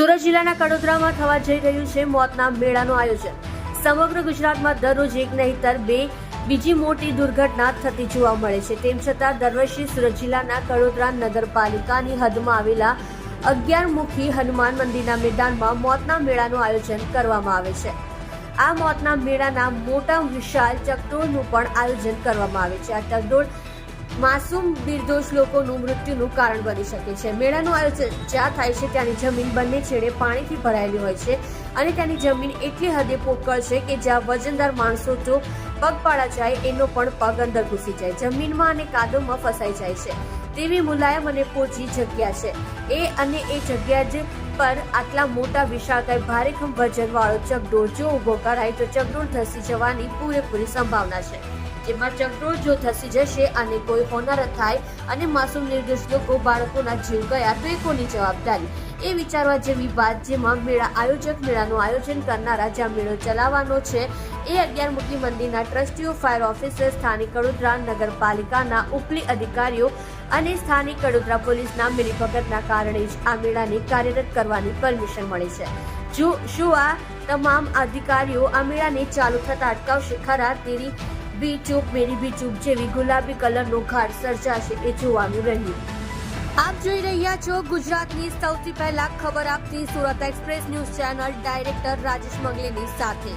સુરત જિલ્લાના કડોદરામાં થવા જઈ રહ્યું છે મોતના મેળાનું આયોજન. સમગ્ર ગુજરાતમાં દરરોજ એક નહીતર બે બીજી મોટી દુર્ઘટના થતી જોવા મળે છે. તેમ છતાં દર વર્ષે સુરત જિલ્લાના કડોદરા નગરપાલિકાની હદમાં આવેલા અગિયાર મુખી હનુમાન મંદિરના મેદાનમાં મોતના મેળાનું આયોજન કરવામાં આવે છે. આ મોતના મેળાના મોટા વિશાળ ચકડોળનું પણ આયોજન કરવામાં આવે છે. આ ચકડોળ માસૂમ નિર્દોષ લોકોનું મૃત્યુનું કારણ બની શકે છે. મેળાનું આયોજન જ્યાં થાય છે ત્યાંની જમીન બંને છેડે પાણીથી ભરાયેલી હોય છે અને ત્યાંની જમીન એટલી હદે પોકળ છે કે જ્યાં વજનદાર માણસો જો પગપાળા જાય, એનો પણ પગ અંદર ઘૂસી જાય. જમીનમાં અને કાદવમાં ફસાઈ જાય છે. તેવી મુલાયમ અને પોચી જગ્યા છે. એ અને એ જગ્યા જ પર આટલા મોટા વિશાળકાય ભારેખમ વજનવાળો ચકડોળ જો ઊભો કરાય તો ચકડોળ ધસી જવાની પૂરેપૂરી સંભાવના છે. જેમાં ચકડોળ જો ધસી જશે અને કોઈ હોનારત થાય અને માસૂમ નિર્દોષ લોકો બાળકોના જીવ ગયા તો એ કોની જવાબદારી? એ વિચારવા જેવી વાત જેમાં મેળા આયોજક, મેળાનું આયોજન કરનારા જ્યાં મેળો ચલાવવાનો છે, એ અગિયાર મુખી મંદિરના ટ્રસ્ટીઓ ફાયર ઓફિસર સ્થાનિક કડોદરા નગરપાલિકાના ઉપલી અધિકારીઓ અને સ્થાનિક કડોદરા પોલીસના મિલીભગતના કારણે જ આ મેળાને કાર્યરત કરવાની પરમિશન મળી છે. જો, શું આ તમામ અધિકારીઓ આ મેળાને ચાલુ થતા અટકાવશે? ખરા તેની બી ચૂપ મેરી બી ચૂપ જેવી ગુલાબી કલરનો ઘાટ સર્જાશે એ જોવાનું રહ્યું. આપ જોઈ રહ્યા છો ગુજરાતની સૌથી પહેલા ખબર આપતી Surat express news channel director Rajesh મંગલેની સાથે.